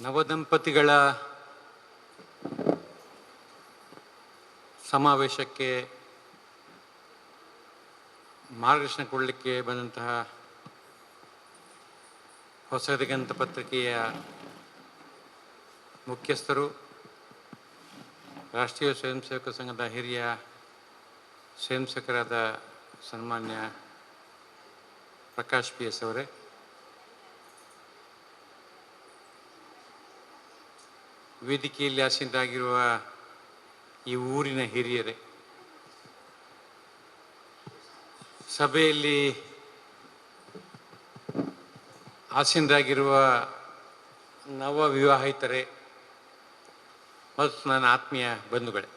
ನವದಂಪತಿಗಳ ಸಮಾವೇಶಕ್ಕೆ ಮಾರ್ಗದರ್ಶನ ಕೊಡಲಿಕ್ಕೆ ಬಂದಂತಹ ಹೊಸ ದಿಗಂತ ಪತ್ರಿಕೆಯ ಮುಖ್ಯಸ್ಥರು, ರಾಷ್ಟ್ರೀಯ ಸ್ವಯಂ ಸೇವಕ ಸಂಘದ ಹಿರಿಯ ಸ್ವಯಂ ಸೇವಕರಾದ ಸನ್ಮಾನ್ಯ ಪ್ರಕಾಶ್ ಪಿ ಎಸ್ ಅವರೇ. ವೇದಿಕೆಯಲ್ಲಿ ಆಸೀನರಾಗಿರುವ ಈ ಊರಿನ ಹಿರಿಯರೇ, ಸಭೆಯಲ್ಲಿ ಆಸೀನರಾಗಿರುವ ನವ ವಿವಾಹಿತರೇ ಮತ್ತು ನನ್ನ ಆತ್ಮೀಯ ಬಂಧುಗಳೇ,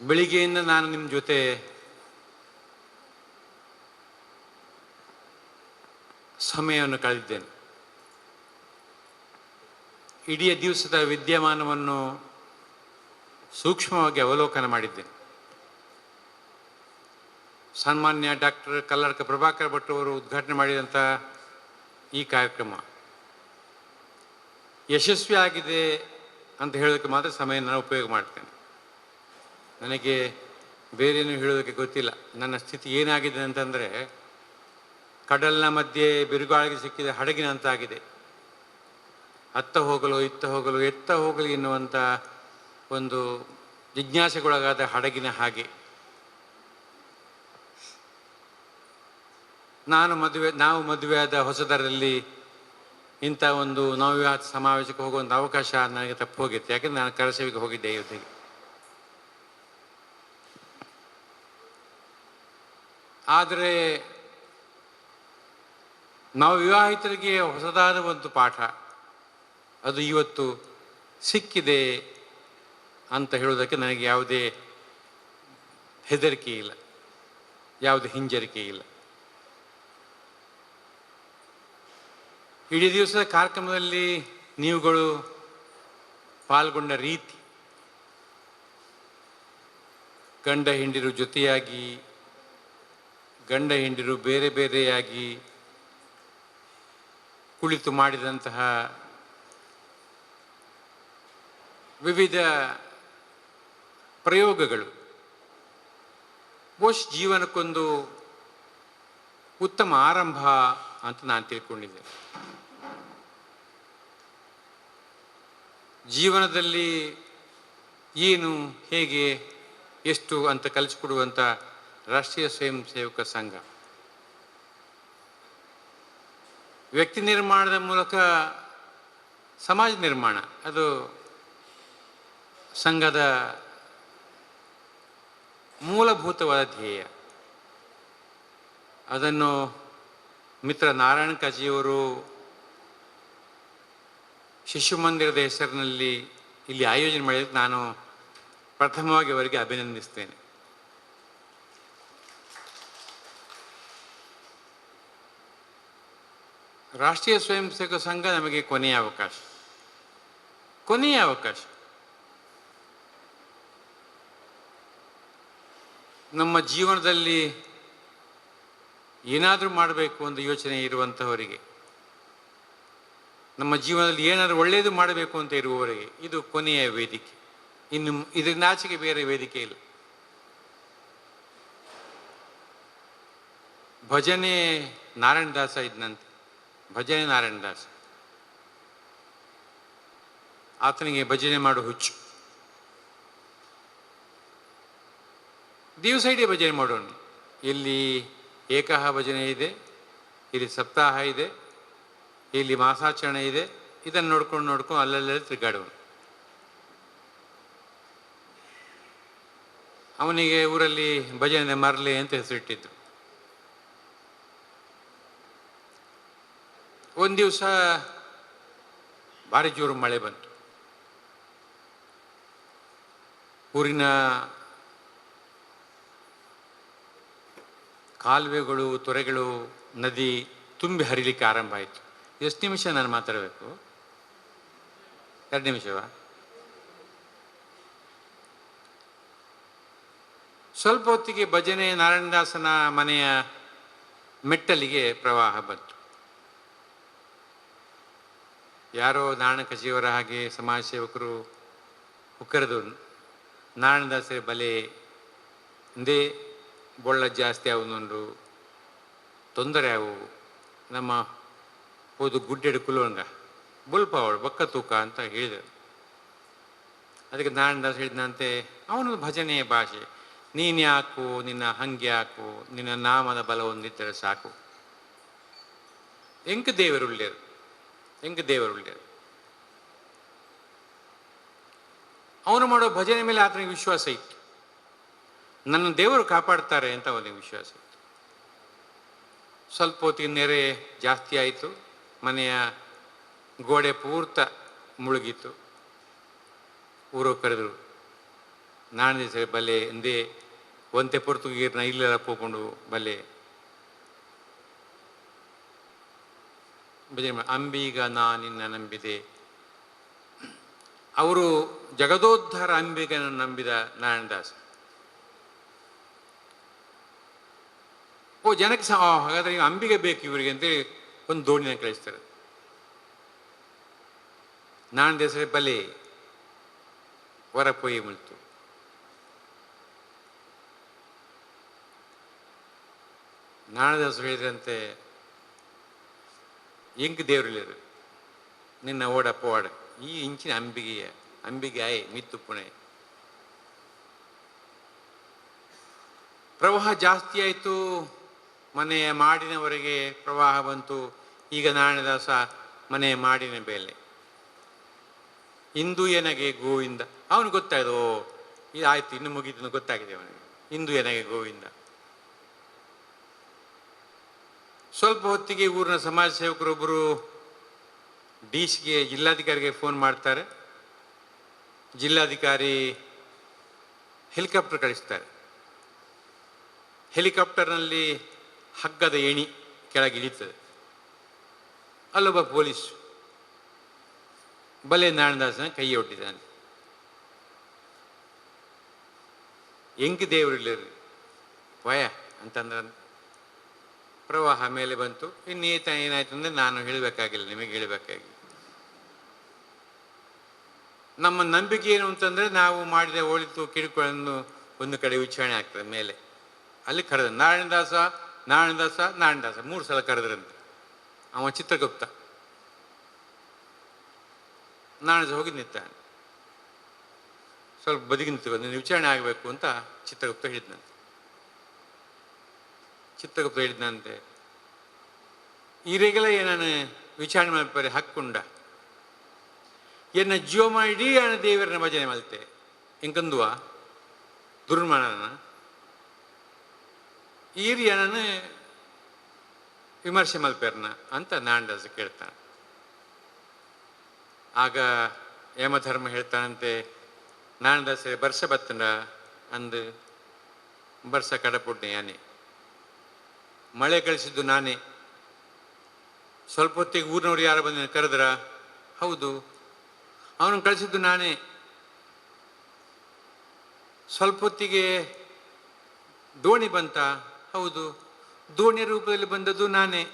ಬೆಳಿಗ್ಗೆಯಿಂದ ನಾನು ನಿಮ್ಮ ಜೊತೆ ಸಮಯವನ್ನು ಕಳೆದಿದ್ದೇನೆ. ಇಡೀ ದಿವಸದ ವಿದ್ಯಮಾನವನ್ನು ಸೂಕ್ಷ್ಮವಾಗಿ ಅವಲೋಕನ ಮಾಡಿದ್ದೇನೆ ಸನ್ಮಾನ್ಯ ಡಾಕ್ಟರ್ ಕಲ್ಲಡ್ಕ ಪ್ರಭಾಕರ್ ಭಟ್ ಅವರು ಉದ್ಘಾಟನೆ ಮಾಡಿದಂಥ ಈ ಕಾರ್ಯಕ್ರಮ ಯಶಸ್ವಿ ಆಗಿದೆ ಅಂತ ಹೇಳೋದಕ್ಕೆ ಮಾತ್ರ ಸಮಯ ನಾನು ಉಪಯೋಗ ಮಾಡ್ತೇನೆ. ನನಗೆ ಬೇರೇನು ಹೇಳೋದಕ್ಕೆ ಗೊತ್ತಿಲ್ಲ. ನನ್ನ ಸ್ಥಿತಿ ಏನಾಗಿದೆ ಅಂತಂದರೆ, ಕಡಲಿನ ಮಧ್ಯೆ ಬಿರುಗಾಳಿಗೆ ಸಿಕ್ಕಿದ ಹಡಗಿನಂತಾಗಿದೆ. ಅತ್ತ ಹೋಗಲು ಇತ್ತ ಹೋಗಲು ಎತ್ತ ಹೋಗಲು ಎನ್ನುವಂಥ ಒಂದು ಜಿಜ್ಞಾಸೆಗೊಳಗಾದ ಹಡಗಿನ ಹಾಗೆ. ನಾನು ಮದುವೆ, ನಾವು ಮದುವೆಯಾದ ಹೊಸದರಲ್ಲಿ ಇಂಥ ಒಂದು ನವವಿವಾಹ ಸಮಾವೇಶಕ್ಕೆ ಹೋಗುವಂಥ ಅವಕಾಶ ನನಗೆ ತಪ್ಪು ಹೋಗಿತ್ತು. ಯಾಕೆಂದರೆ ನಾನು ಕರಸವಿಗೆ ಹೋಗಿದ್ದೆ ಇವತ್ತಿಗೆ ಆದರೆ ವಿವಾಹಿತರಿಗೆ ಹೊಸದಾದ ಒಂದು ಪಾಠ. ಅದು ಇವತ್ತು ಸಿಕ್ಕಿದೆ ಅಂತ ಹೇಳೋದಕ್ಕೆ ನನಗೆ ಯಾವುದೇ ಹೆದರಿಕೆ ಇಲ್ಲ, ಯಾವುದೇ ಹಿಂಜರಿಕೆ ಇಲ್ಲ. ಇಡೀ ದಿವಸದ ಕಾರ್ಯಕ್ರಮದಲ್ಲಿ ನೀವುಗಳು ಪಾಲ್ಗೊಂಡ ರೀತಿ, ಗಂಡ ಹೆಂಡಿರು ಜೊತೆಯಾಗಿ, ಗಂಡ ಹೆಂಡಿರು ಬೇರೆ ಬೇರೆಯಾಗಿ ಕುಳಿತು ಮಾಡಿದಂತಹ ವಿವಿಧ ಪ್ರಯೋಗಗಳು. ಬಹುಶಃ ಜೀವನಕ್ಕೊಂದು ಉತ್ತಮ ಆರಂಭ ಅಂತ ನಾನು ತಿಳ್ಕೊಂಡಿದ್ದೆ ಜೀವನದಲ್ಲಿ ಏನು, ಹೇಗೆ, ಎಷ್ಟು ಅಂತ ಕಲಿಸಿಕೊಡುವಂಥ ರಾಷ್ಟ್ರೀಯ ಸ್ವಯಂ ಸೇವಕ ಸಂಘ. ವ್ಯಕ್ತಿ ನಿರ್ಮಾಣದ ಮೂಲಕ ಸಮಾಜ ನಿರ್ಮಾಣ, ಅದು ಸಂಘದ ಮೂಲಭೂತವಾದ ಧ್ಯೇಯ. ಅದನ್ನು ಮಿತ್ರ ನಾರಾಯಣ ಕಜಿಯವರು ಶಿಶು ಮಂದಿರದ ಹೆಸರಿನಲ್ಲಿ ಇಲ್ಲಿ ಆಯೋಜನೆ ಮಾಡಿದ ನಾನು ಪ್ರಥಮವಾಗಿ ಅವರಿಗೆ ಅಭಿನಂದಿಸ್ತೇನೆ. ರಾಷ್ಟ್ರೀಯ ಸ್ವಯಂ ಸೇವಕ ಸಂಘ ನಮಗೆ ಕೊನೆಯ ಅವಕಾಶ. ಕೊನೆಯ ಅವಕಾಶ. ನಮ್ಮ ಜೀವನದಲ್ಲಿ ಏನಾದರೂ ಮಾಡಬೇಕು ಅಂತ ಯೋಚನೆ ಇರುವಂಥವರಿಗೆ ನಮ್ಮ ಜೀವನದಲ್ಲಿ ಏನಾದರೂ ಒಳ್ಳೆಯದು ಮಾಡಬೇಕು ಅಂತ ಇರುವವರಿಗೆ, ಇದು ಕೊನೆಯ ವೇದಿಕೆ. ಇನ್ನು ಇದನ್ನಾಚೆಗೆ ಬೇರೆ ವೇದಿಕೆ ಇಲ್ಲ. ಭಜನೆ ನಾರಾಯಣ ದಾಸ ಇದ್ನಂತೆ. ಭಜನೆ ನಾರಾಯಣ ದಾಸ ಆತನಿಗೆ ಭಜನೆ ಮಾಡು ಹುಚ್ಚು. ದಿವಸ ಇಡೀ ಭಜನೆ ಮಾಡೋಣ. ಇಲ್ಲಿ ಏಕಹ ಭಜನೆ ಇದೆ, ಇಲ್ಲಿ ಸಪ್ತಾಹ ಇದೆ, ಇಲ್ಲಿ ಮಾಸಾಚರಣೆ ಇದೆ, ಇದನ್ನು ನೋಡ್ಕೊಂಡು ನೋಡ್ಕೊಂಡು ಅಲ್ಲಲ್ಲೇ ತಿರುಗಾಡೋಣ. ಅವನಿಗೆ ಊರಲ್ಲಿ ಭಜನೆ ಮರಲಿ ಅಂತ ಹೆಸರಿಟ್ಟಿದ್ದು ಒಂದು ದಿವಸ ಭಾರಿ ಜೋರು ಮಳೆ ಬಂತು. ಊರಿನ ಕಾಲುವೆಗಳು, ತೊರೆಗಳು, ನದಿ ತುಂಬಿ ಹರಿಲಿಕ್ಕೆ ಆರಂಭ ಆಯಿತು. ಎಷ್ಟು ನಿಮಿಷ ನಾನು ಮಾತಾಡಬೇಕು? ಎರಡು ನಿಮಿಷವಾ? ಸ್ವಲ್ಪ ಹೊತ್ತಿಗೆ ಭಜನೆ ನಾರಾಯಣದಾಸನ ಮನೆಯ ಮೆಟ್ಟಲಿಗೆ ಪ್ರವಾಹ ಬಂತು. ಯಾರೋ ನಾರಾಯಣ ಕಜಿಯವರ ಹಾಗೆ ಸಮಾಜ ಸೇವಕರು ಉಕ್ಕರೆದು ನಾರಾಯಣದಾಸರ ಬಲೆ ಇಂದೇ ಬೊಳ್ಳ ಜಾಸ್ತಿ ಆಗುನುಂಡು ತೊಂದರೆ ಆವು ನಮ್ಮ ಹೋದು ಗುಡ್ಡೆಡು ಕುಲುವಂಗ ಬುಲ್ಪ ಅವಳು ಬಕ್ಕ ತೂಕ ಅಂತ ಹೇಳಿದರು. ಅದಕ್ಕೆ ನಾರಾಯಣದಾಸ್ ಹೇಳಿದಂತೆ ಅವನು ಭಜನೆಯ ಭಾಷೆ, ನೀನು ಯಾಕು, ನಿನ್ನ ಹಂಗೆ ಯಾಕು, ನಿನ್ನ ನಾಮದ ಬಲ ಹೊಂದಿದ್ದರೆ ಸಾಕು. ಎಂಕ ದೇವರುಳ್ಳ್ಯರು ಎಂಕ ದೇವರುಳ್ಳ್ಯರು ಅವನು ಮಾಡೋ ಭಜನೆ ಮೇಲೆ ಆತನಿಗೆ ವಿಶ್ವಾಸ ಇತ್ತು. ನನ್ನ ದೇವರು ಕಾಪಾಡ್ತಾರೆ ಅಂತ ಅವನಿಗೆ ವಿಶ್ವಾಸ ಇತ್ತು. ಸ್ವಲ್ಪ ಹೊತ್ತಿಗೆ ನೆರೆ ಜಾಸ್ತಿ ಆಯಿತು. ಮನೆಯ ಗೋಡೆ ಪೂರ್ತ ಮುಳುಗಿತ್ತು. ಊರು ಕರೆದರು, ನಾನು ದಿವಸ ಬಲೆ ಎಂದೇ ಒಂತೆ ಪೊರ್ತುಗೀರ್ನ ಇಲ್ಲೆಲ್ಲ ಪೋಕೊಂಡು ಬಲೆ ಅಂಬೀಗ ನಾ ನಿನ್ನ ನಂಬಿದೆ. ಅವರು ಜಗದೋದ್ಧಾರ ಅಂಬಿಗನ ನಂಬಿದ ನಾರಾಯಣದಾಸ. ಓ, ಜನಕ್ಕೆ ಸಹ ಹಾಗಾದ್ರೆ ಈಗ ಅಂಬಿಗೆ ಬೇಕು ಇವರಿಗೆ ಅಂತೇಳಿ ಒಂದು ದೋಣಿನ ಕಳಿಸ್ತಾರೆ. ನಾನು ದೇಸರೆ, ಬಲೆ ಹೊರ ಪೊಯ್ಯಿ ಮುಳ್ತು. ನಾಣದಾಸ ಹೇಳಿದ್ರಂತೆ, ಎಂಕ್ ದೇವ್ರಿಲ್ಲರು ನಿನ್ನ ಓಡ ಪೋಡ ಈ ಇಂಚಿನ ಅಂಬಿಗೆಯ, ಅಂಬಿಗೆ ಆಯ್, ಮಿತ್ತು ಪುಣೆ. ಪ್ರವಾಹ ಜಾಸ್ತಿ ಆಯಿತು ಮನೆಯ ಮಾಡಿನವರೆಗೆ ಪ್ರವಾಹ ಬಂತು. ಈಗ ನಾರಾಯಣದಾಸ ಮನೆಯ ಮಾಡಿನ ಬೇಲೆ ಇಂದು ಎನಗೆ ಗೋವಿಂದ. ಅವನು ಗೊತ್ತಾಯ್ದು ಇದು ಆಯ್ತು, ಇನ್ನು ಮುಗಿತು ಗೊತ್ತಾಗಿದೆ ಅವನಿಗೆ. ಇಂದು ಎನಗೆ ಗೋವಿಂದ. ಸ್ವಲ್ಪ ಹೊತ್ತಿಗೆ ಊರಿನ ಸಮಾಜ ಸೇವಕರೊಬ್ಬರು ಡಿಸ್ಗೆ ಜಿಲ್ಲಾಧಿಕಾರಿಗೆ ಫೋನ್ ಮಾಡ್ತಾರೆ. ಜಿಲ್ಲಾಧಿಕಾರಿ ಹೆಲಿಕಾಪ್ಟರ್ ಕಳಿಸ್ತಾರೆ. ಹೆಲಿಕಾಪ್ಟರ್ನಲ್ಲಿ ಹಗ್ಗದ ಏಣಿ ಕೆಳಗೆ ಇಳಿತದೆ. ಅಲ್ಲೊಬ್ಬ ಪೊಲೀಸ್ ಬಲೆ ನಾರಾಯಣದಾಸನ ಕೈ ಒಟ್ಟಿದ್ದಾನೆ ಹೆಂಗ್ ದೇವರಿಲ್ಲರಿ ಭಯ ಅಂತಂದ್ರೆ ಪ್ರವಾಹ ಮೇಲೆ ಬಂತು. ಇನ್ನೀತ ಏನಾಯ್ತು ಅಂದರೆ ನಾನು ಹೇಳಬೇಕಾಗಿಲ್ಲ, ನಿಮಗೆ ಹೇಳಬೇಕಾಗಿ. ನಮ್ಮ ನಂಬಿಕೆ ಏನು ಅಂತಂದರೆ ನಾವು ಮಾಡಿದ ಒಳಿತು ಕಿರುಕುಳನ್ನು ಒಂದು ಕಡೆ ವಿಚಾರಣೆ ಆಗ್ತದೆ ಮೇಲೆ. ಅಲ್ಲಿ ಕರೆದ ನಾರಾಯಣದಾಸ ನಾರಾಯಣದಾಸ ನಾರಾಯಣದಾಸ, ಮೂರು ಸಲ ಕರೆದ್ರಂತೆ. ಅವ ಚಿತ್ರಗುಪ್ತ. ನಾರಾಯಣದಾಸ ಹೋಗಿ ನಿಂತಾನೆ. ಸ್ವಲ್ಪ ಬದಿಗೆ ನಿಂತು ನಿನ್ನ ವಿಚಾರಣೆ ಆಗಬೇಕು ಅಂತ ಚಿತ್ರಗುಪ್ತ ಹೇಳಿದ್ನಂತೆ. ಚಿತ್ರಗುಪ್ತ ಹೇಳಿದ್ನಂತೆ ಈರೆಗೆಲ್ಲ ಏನನ್ನು ವಿಚಾರಣೆ ಮಾಡಿ ಹಾಕ್ಕೊಂಡ. ಎನ್ನ ಜೀವ ಮಾಡಿ ದೇವರನ್ನ ಭಜನೆ ಮಲ್ತೆ ಎಂಕಂದುವ? ದುರ್ಮಣನ ಈರಿ ಅಣ್ಣನ ವಿಮರ್ಶೆ ಮಲ್ಪೇರ್ನ ಅಂತ ನಾಂಡಸ ಕೇಳ್ತಾನೆ. ಆಗ ಯಮಧರ್ಮ ಹೇಳ್ತಾನಂತೆ ನಾಂಡಸ್ ಬರ್ಷ ಬತ್ತನ ಅಂದು, ಬರ್ಷ ಕಡಪುಡ್ನೆ ಯಾನೆ. ಮಳೆ ಕಳಿಸಿದ್ದು ನಾನೇ. ಸ್ವಲ್ಪ ಹೊತ್ತಿಗೆ ಊರಿನವ್ರು ಯಾರು ಬಂದ ಕರೆದ್ರ? ಹೌದು. ಅವನು ಕಳಿಸಿದ್ದು ನಾನೇ. ಸ್ವಲ್ಪ ಹೊತ್ತಿಗೆ ದೋಣಿ ಬಂತ? ಹೌದು ದೋಣಿಯ ರೂಪದಲ್ಲಿ ಬಂದದ್ದು ನಾನೇ.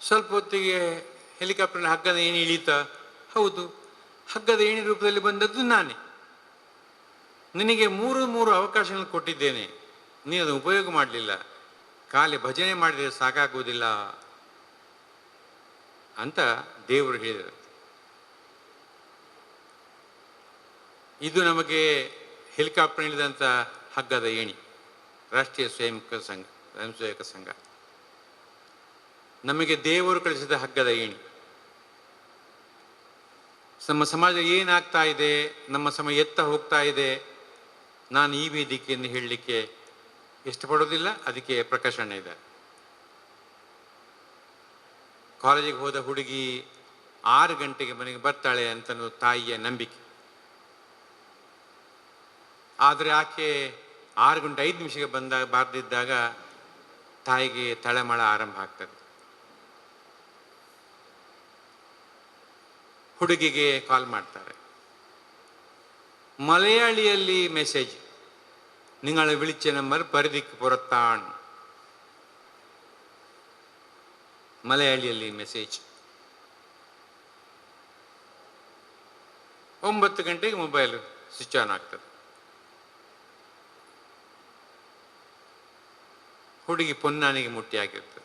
ಸ್ವಲ್ಪ ಹೊತ್ತಿಗೆ ಹೆಲಿಕಾಪ್ಟರ್ನ ಹಗ್ಗದ ಏಣಿ ಇಳೀತ. ಹೌದು, ಹಗ್ಗದ ಏಣಿ ರೂಪದಲ್ಲಿ ಬಂದದ್ದು ನಾನೇ. ನಿನಗೆ ಮೂರು ಮೂರು ಅವಕಾಶಗಳನ್ನು ಕೊಟ್ಟಿದ್ದೇನೆ. ನೀನು ಅದನ್ನು ಉಪಯೋಗ ಮಾಡಲಿಲ್ಲ. ಖಾಲಿ ಭಜನೆ ಮಾಡಿದರೆ ಸಾಕಾಗುವುದಿಲ್ಲ ಅಂತ ದೇವರು ಹೇಳಿದರು. ಇದು ನಮಗೆ ಹೆಲಿಕಾಪ್ಟರ್ ಇಳಿದಂಥ ಹಗ್ಗದ ಏಣಿ, ರಾಷ್ಟ್ರೀಯ ಸ್ವಯಂ ಸಂಘ ಸ್ವಯಂ ಸೇವಕ ಸಂಘ. ನಮಗೆ ದೇವರು ಕಳಿಸಿದ ಹಗ್ಗದ ಏಣಿ. ನಮ್ಮ ಸಮಾಜ ಏನಾಗ್ತಾ ಇದೆ, ನಮ್ಮ ಸಮಯ ಎತ್ತ ಹೋಗ್ತಾ ಇದೆ, ನಾನು ಈ ವೇದಿಕೆಯನ್ನು ಹೇಳಲಿಕ್ಕೆ ಇಷ್ಟಪಡೋದಿಲ್ಲ ಅದಕ್ಕೆ ಪ್ರಕಾಶನ ಇದೆ. ಕಾಲೇಜಿಗೆ ಹೋದ ಹುಡುಗಿ ಆರು ಗಂಟೆಗೆ ಮನೆಗೆ ಬರ್ತಾಳೆ ಅಂತ ತಾಯಿಯ ನಂಬಿಕೆ. ಆದರೆ ಆಕೆ ಆರು ಗಂಟೆ ಐದು ನಿಮಿಷಕ್ಕೆ ಬಂದಾಗ ಬಾರ್ದಿದ್ದಾಗ ತಾಯಿಗೆ ತಳಮಳ ಆರಂಭ ಆಗ್ತದೆ. ಹುಡುಗಿಗೆ ಕಾಲ್ ಮಾಡ್ತಾರೆ. ಮಲಯಾಳಿಯಲ್ಲಿ ಮೆಸೇಜ್, ನಿಂಗಳ ವಿಳಿಚ ನಂಬರ್ ಪರಿದಿಕ್ಕೆ ಪುರತ್ತಾಣ್ ಮಲಯಾಳಿಯಲ್ಲಿ ಮೆಸೇಜ್. ಒಂಬತ್ತು ಗಂಟೆಗೆ ಮೊಬೈಲ್ ಸ್ವಿಚ್ ಆನ್ ಆಗ್ತದೆ. ಹುಡುಗಿ ಪೊನ್ನಾನಿಗೆ ಮುಟ್ಟಿ ಆಗಿರ್ತದೆ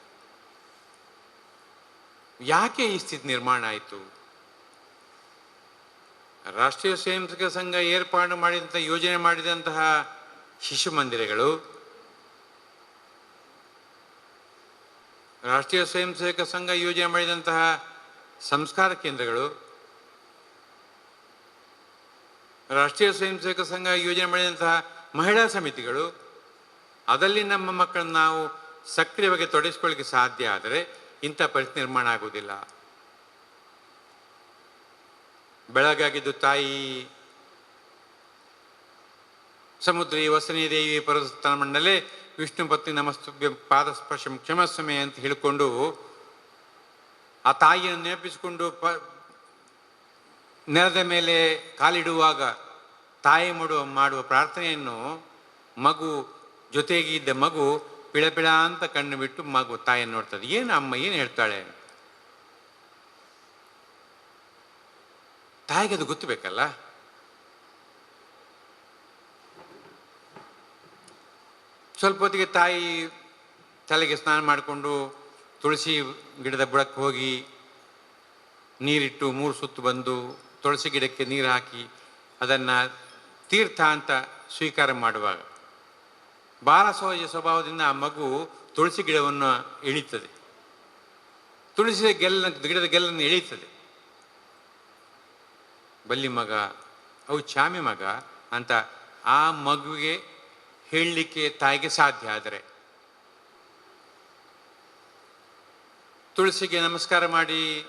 ಯಾಕೆ ಈ ಸ್ಥಿತಿ ನಿರ್ಮಾಣ ಆಯಿತು? ರಾಷ್ಟ್ರೀಯ ಸ್ವಯಂ ಸೇವಕ ಸಂಘ ಏರ್ಪಾಡು ಮಾಡಿದಂಥ ಯೋಜನೆ ಮಾಡಿದಂತಹ ಶಿಶು ಮಂದಿರಗಳು? ರಾಷ್ಟ್ರೀಯ ಸ್ವಯಂ ಸೇವಕ ಸಂಘ ಯೋಜನೆ ಮಾಡಿದಂತಹ ಸಂಸ್ಕಾರ ಕೇಂದ್ರಗಳು? ರಾಷ್ಟ್ರೀಯ ಸ್ವಯಂ ಸೇವಕ ಸಂಘ ಯೋಜನೆ ಮಾಡಿದಂತಹ ಮಹಿಳಾ ಸಮಿತಿಗಳು? ಅದರಲ್ಲಿ ನಮ್ಮ ಮಕ್ಕಳನ್ನು ನಾವು ಸಕ್ರಿಯವಾಗಿ ತೊಡಗಿಸ್ಕೊಳ್ಳಿಕ್ಕೆ ಸಾಧ್ಯ ಆದರೆ ಇಂಥ ಪರಿಸ್ಥಿತಿ ನಿರ್ಮಾಣ ಆಗುವುದಿಲ್ಲ. ಬೆಳಗಾಗಿದ್ದು ತಾಯಿ ಸಮುದ್ರಿ ವಸನಿ ದೇವಿ ಪರಸ್ತನ ಮಂಡಲೆ, ವಿಷ್ಣು ಪತ್ನಿ ನಮಸ್ತುಭ್ಯ ಪಾದಸ್ಪರ್ಶಂ ಕ್ಷಮಸ್ವಮೆ ಅಂತ ಹೇಳಿಕೊಂಡು ಆ ತಾಯಿಯನ್ನು ನೆನಪಿಸಿಕೊಂಡು ಪ ನೆಲದ ಮೇಲೆ ಕಾಲಿಡುವಾಗ ತಾಯಿ ಮಾಡುವ ಮಾಡುವ ಪ್ರಾರ್ಥನೆಯನ್ನು ಮಗು ಜೊತೆಗೆ ಇದ್ದ ಮಗು ಪಿಳಪಿಳ ಅಂತ ಕಣ್ಣು ಬಿಟ್ಟು ಮಗು ತಾಯಿಯನ್ನು ನೋಡ್ತದೆ. ಏನು ಅಮ್ಮ ಏನು ಹೇಳ್ತಾಳೆ? ತಾಯಿಗೆ ಅದು ಗೊತ್ತಬೇಕಲ್ಲ? ಸ್ವಲ್ಪ ಹೊತ್ತಿಗೆ ತಾಯಿ ತಲೆಗೆ ಸ್ನಾನ ಮಾಡಿಕೊಂಡು ತುಳಸಿ ಗಿಡದ ಬುಡಕ್ಕೆ ಹೋಗಿ ನೀರಿಟ್ಟು ಮೂರು ಸುತ್ತು ಬಂದು ತುಳಸಿ ಗಿಡಕ್ಕೆ ನೀರು ಹಾಕಿ ಅದನ್ನು ತೀರ್ಥ ಅಂತ ಸ್ವೀಕಾರ ಮಾಡುವಾಗ ಬಾಲ ಸಹಜ ಸ್ವಭಾವದಿಂದ ಆ ಮಗು ತುಳಸಿ ಗಿಡವನ್ನು ಎಳೀತದೆ ತುಳಸಿ ಗೆಲ್ಲ ಗಿಡದ ಗೆಲ್ಲನ್ನು ಎಳೀತದೆ. ಬಲ್ಲಿ ಮಗ, ಅವು ಚಾಮಿ ಮಗ ಅಂತ ಆ ಮಗುವಿಗೆ ಹೇಳಲಿಕ್ಕೆ ತಾಯಿಗೆ ಸಾಧ್ಯ ಆದರೆ. ತುಳಸಿಗೆ ನಮಸ್ಕಾರ ಮಾಡಿ,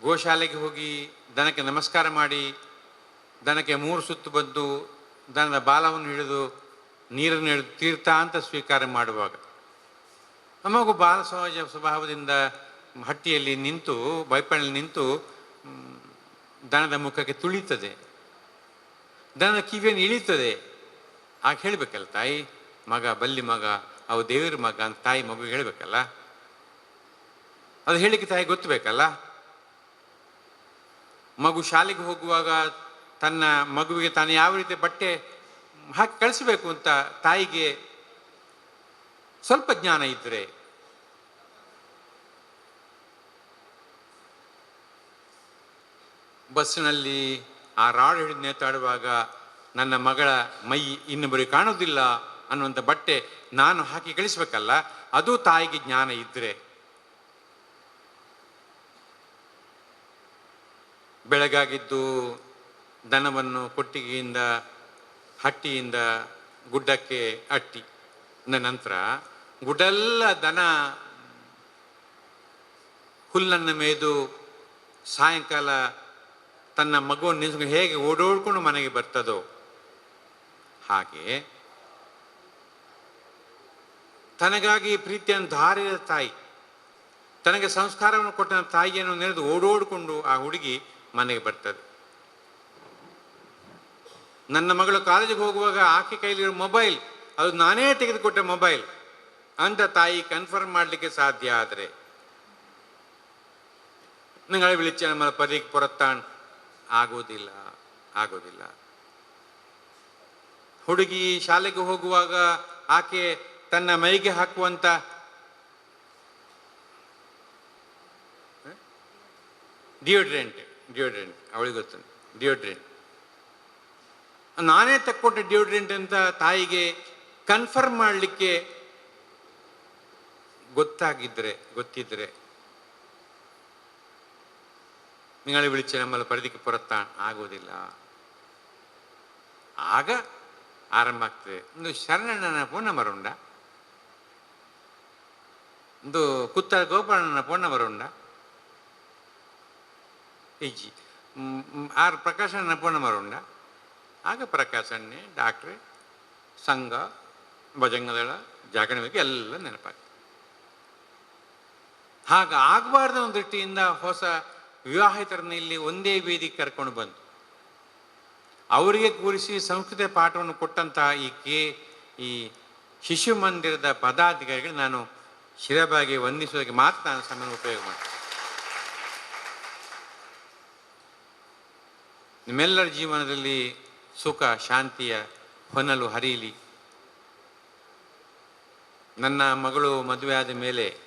ಗೋಶಾಲೆಗೆ ಹೋಗಿ ದನಕ್ಕೆ ನಮಸ್ಕಾರ ಮಾಡಿ, ದನಕ್ಕೆ ಮೂರು ಸುತ್ತು ಬಂದು ದನದ ಬಾಲವನ್ನು ಹಿಡಿದು ನೀರನ್ನು ತೀರ್ಥ ಅಂತ ಸ್ವೀಕಾರ ಮಾಡುವಾಗ ಮಗು ಬಾಲ ಸಹಜ ಸ್ವಭಾವದಿಂದ ಹಟ್ಟಿಯಲ್ಲಿ ನಿಂತು ಬೈಪಣ್ಣಲ್ಲಿ ನಿಂತು ದನದ ಮುಖಕ್ಕೆ ತುಳಿತದೆ. ದನದ ಕಿವಿಯನ್ನು ಇಳಿತದೆ. ಆಗ ಹೇಳಬೇಕಲ್ಲ ತಾಯಿ? ಮಗ, ಬಲ್ಲಿ ಮಗ, ಅವು ದೇವರ ಮಗ ಅಂತ ತಾಯಿ ಮಗು ಹೇಳಬೇಕಲ್ಲ? ಅದು ಹೇಳಿಕ್ಕೆ ತಾಯಿ ಗೊತ್ತಬೇಕಲ್ಲ? ಮಗು ಶಾಲೆಗೆ ಹೋಗುವಾಗ ತನ್ನ ಮಗುವಿಗೆ ತಾನು ಯಾವ ರೀತಿ ಬಟ್ಟೆ ಹಾಕಿ ಕಳಿಸಬೇಕು ಅಂತ ತಾಯಿಗೆ ಸ್ವಲ್ಪ ಜ್ಞಾನ ಇದ್ದರೆ ಬಸ್ಸಿನಲ್ಲಿ ಆ ರಾಡ್ ಹಿಡಿದು ನೇತಾಡುವಾಗ ನನ್ನ ಮಗಳ ಮೈ ಇನ್ನೊಬ್ಬರಿಗೆ ಕಾಣೋದಿಲ್ಲ ಅನ್ನುವಂಥ ಬಟ್ಟೆ ನಾನು ಹಾಕಿ ಕಳಿಸ್ಬೇಕಲ್ಲ, ಅದು ತಾಯಿಗೆ ಜ್ಞಾನ ಇದ್ದರೆ ಬೆಳಗಾಗಿದ್ದು ದನವನ್ನು ಕೊಟ್ಟಿಗೆಯಿಂದ ಹಟ್ಟಿಯಿಂದ ಗುಡ್ಡಕ್ಕೆ ಅಟ್ಟಿ. ನಂತರ ಗುಡ್ಡೆಲ್ಲ ದನ ಹುಲ್ಲನ್ನು ಮೇಯ್ದು ಸಾಯಂಕಾಲ ತನ್ನ ಮಗುವನ್ನು ನಿಲ್ಸ್ಕೊಂಡು ಹೇಗೆ ಓಡೋಡ್ಕೊಂಡು ಮನೆಗೆ ಬರ್ತದೋ ಹಾಗೆ ತನಗಾಗಿ ಪ್ರೀತಿಯನ್ನು ಧಾರಿದ ತಾಯಿ, ತನಗೆ ಸಂಸ್ಕಾರವನ್ನು ಕೊಟ್ಟ ತಾಯಿಯನ್ನು ನೆನೆದು ಓಡೋಡಿಕೊಂಡು ಆ ಹುಡುಗಿ ಮನೆಗೆ ಬರ್ತದೆ. ನನ್ನ ಮಗಳು ಕಾಲೇಜಿಗೆ ಹೋಗುವಾಗ ಆಕೆ ಕೈಲಿರೋ ಮೊಬೈಲ್ ಅದು ನಾನೇ ತೆಗೆದುಕೊಟ್ಟ ಮೊಬೈಲ್ ಅಂತ ತಾಯಿ ಕನ್ಫರ್ಮ್ ಮಾಡಲಿಕ್ಕೆ ಸಾಧ್ಯ ಆದರೆ നിങ്ങളെ വിളിച്ച് നമ്മൾ പരീക്ക് പുറത്താൻ ಆಗೋದಿಲ್ಲ ಆಗೋದಿಲ್ಲ ಹುಡುಗಿ ಶಾಲೆಗೆ ಹೋಗುವಾಗ ಆಕೆ ತನ್ನ ಮೈಗೆ ಹಾಕುವಂತ ಡಿಯೋಡ್ರೆಂಟ್ ಡಿಯೋಡ್ರೆಂಟ್ ಅವಳಿಗೆ ಗೊತ್ತು ಡಿಯೋಡ್ರೆಂಟ್ ನಾನೇ ತಕ್ಕೊಟ್ಟ ಡಿಯೋಡ್ರೆಂಟ್ ಅಂತ ತಾಯಿಗೆ ಕನ್ಫರ್ಮ್ ಮಾಡಲಿಕ್ಕೆ ಗೊತ್ತಾಗಿದ್ದರೆ ಗೊತ್ತಿದ್ದರೆ നിങ്ങളെ വിളിച്ച് നമ്മൾ പരിധിക്ക് ಪುರತ್ತ ಆಗೋದಿಲ್ಲ. ಆಗ ಆರಂಭ ಆಗ್ತದೆ. ಒಂದು ಶರಣಣ್ಣನ ಪೂರ್ಣ ನಂಬರ್ ಒಂದು ಕುತ್ತ ಗೋಪಾಲಣ್ಣನ ಫೋನ್ ನಂಬರ್ ಉಂಡ ಆರ್ ಪ್ರಕಾಶಣ್ಣನ ಫೋನ್ ನಂಬರ್ ಆಗ ಪ್ರಕಾಶನ್ನೇ ಡಾಕ್ಟ್ರೆ, ಸಂಘ, ಭಜಂಗದಳ ಜಾಗರಣೆಗೆ ಎಲ್ಲ ನೆನಪಾಗ್ತದೆ. ಹಾಗ ಆಗಬಾರ್ದು ಒಂದು ದೃಷ್ಟಿಯಿಂದ ಹೊಸ ವಿವಾಹಿತರನ್ನು ಇಲ್ಲಿ ಒಂದೇ ವೇದಿಕೆ ಕರ್ಕೊಂಡು ಬಂದು, ಅವರಿಗೆ ಕೂರಿಸಿ ಸಂಸ್ಕೃತ ಪಾಠವನ್ನು ಕೊಟ್ಟಂತಹ ಈ ಕೆ, ಈ ಶಿಶು ಮಂದಿರದ ಪದಾಧಿಕಾರಿಗಳು ನಾನು ಶಿರಬಾಗಿ ವಂದಿಸೋದಕ್ಕೆ ಮಾತ್ರ ನಾನು ಸಮಯ ಉಪಯೋಗ ಮಾಡ್ತೀನಿ. ನಿಮ್ಮೆಲ್ಲರ ಜೀವನದಲ್ಲಿ ಸುಖ, ಶಾಂತಿಯ ಹೊನಲು ಹರಿಯಲಿ. ನನ್ನ ಮಗಳು ಮದುವೆ ಆದ ಮೇಲೆ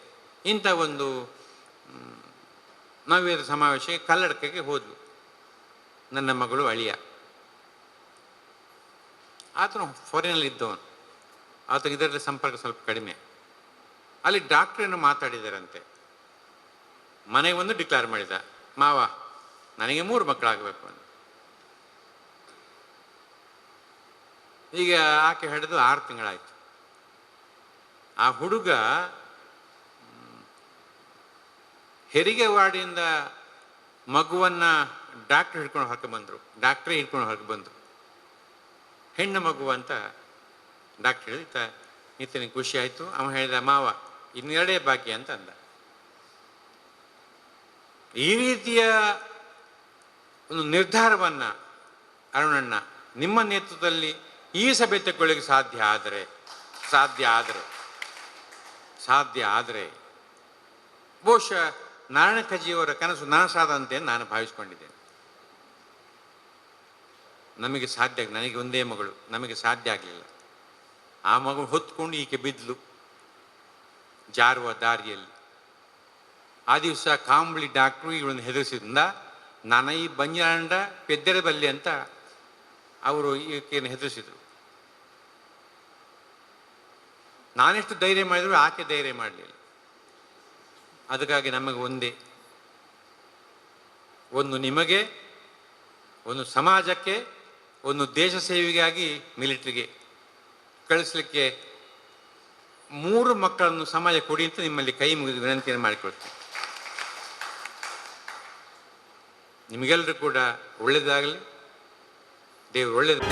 ಇಂಥ ಒಂದು ನವ್ಯದ ಸಮಾವೇಶಕ್ಕೆ ಕಲ್ಲಡಕಕ್ಕೆ ಹೋದ್ವು ನನ್ನ ಮಗಳು ಅಳಿಯ. ಆತನು ಫಾರಿನಲ್ಲಿ ಇದ್ದವನು. ಆತ ಇದರಲ್ಲಿ ಸಂಪರ್ಕ ಸ್ವಲ್ಪ ಕಡಿಮೆ. ಅಲ್ಲಿ ಡಾಕ್ಟ್ರೇನು ಮಾತಾಡಿದಾರಂತೆ. ಮನೆಗೆ ಒಂದು ಡಿಕ್ಲೇರ್ ಮಾಡಿದ. ಮಾವ, ನನಗೆ ಮೂರು ಮಕ್ಕಳಾಗಬೇಕು ಅಂತ. ಈಗ ಆಕೆ ಹಿಡಿದು ಆರು ತಿಂಗಳಾಯ್ತು. ಆ ಹುಡುಗ ಹೆರಿಗೆ ವಾರ್ಡಿಂದ ಮಗುವನ್ನ ಡಾಕ್ಟ್ರ್ ಹಿಡ್ಕೊಂಡು ಹೊರಗೆ ಬಂದರು. ಡಾಕ್ಟ್ರೇ ಹಿಡ್ಕೊಂಡು ಹೊರಗೆ ಬಂದರು. ಹೆಣ್ಣು ಮಗು ಅಂತ ಡಾಕ್ಟ್ರ್ ಹೇಳಿದ ಈತನಿಗೆ ಖುಷಿ ಆಯಿತು. ಅವ ಹೇಳಿದ, ಮಾವ, ಇನ್ನೆರಡೇ ಬಾಕಿ ಅಂತ ಅಂದ. ಈ ರೀತಿಯ ಒಂದು ನಿರ್ಧಾರವನ್ನ ಅರುಣಣ್ಣ ನಿಮ್ಮ ನೇತೃತ್ವದಲ್ಲಿ ಈ ಸಭೆ ತಗೊಳ್ಳಿಕ್ಕೆ ಸಾಧ್ಯ ಆದರೆ ಸಾಧ್ಯ ಆದರೆ ಸಾಧ್ಯ ಆದರೆ, ಬಹುಶಃ ನಾರಾಯಣ ಖಜಿಯವರ ಕನಸು ನನಸಾದಂತೆ ನಾನು ಭಾವಿಸ್ಕೊಂಡಿದ್ದೇನೆ. ನಮಗೆ ಸಾಧ್ಯ ನನಗೆ ಒಂದೇ ಮಗಳು, ನಮಗೆ ಸಾಧ್ಯ ಆಗಲಿಲ್ಲ. ಆ ಮಗಳು ಹೊತ್ಕೊಂಡು ಈಕೆ ಬಿದ್ದಲು ಜಾರುವ ದಾರಿಯಲ್ಲಿ. ಆ ದಿವಸ ಕಾಂಬಳಿ ಡಾಕ್ಟ್ರು ಇವಳನ್ನು ಹೆದರಿಸಿದ್ರಿಂದ, ನನ ಈ ಬಂಜಾಂಡ ಪೆದ್ದೆರೆ ಬಲ್ಲಿ ಅಂತ ಅವರು ಈಕೆಯನ್ನು ಹೆದರಿಸಿದರು. ನಾನೆಷ್ಟು ಧೈರ್ಯ ಮಾಡಿದ್ರು ಆಕೆ ಧೈರ್ಯ ಮಾಡಲಿಲ್ಲ. ಅದಕ್ಕಾಗಿ ನಮಗೆ ಒಂದೇ. ಒಂದು ನಿಮಗೆ, ಒಂದು ಸಮಾಜಕ್ಕೆ, ಒಂದು ದೇಶ ಸೇವೆಗಾಗಿ ಮಿಲಿಟರಿಗೆ ಕಳಿಸ್ಲಿಕ್ಕೆ ಮೂರು ಮಕ್ಕಳನ್ನು ಸಮಾಜ ಕೊಡಿ ಅಂತ ನಿಮ್ಮಲ್ಲಿ ಕೈ ಮುಗಿದು ವಿನಂತಿಯನ್ನು ಮಾಡಿಕೊಳ್ತೀನಿ. ನಿಮಗೆಲ್ಲರೂ ಕೂಡ ಒಳ್ಳೆಯದಾಗಲಿ. ದೇವರು ಒಳ್ಳೆಯದು.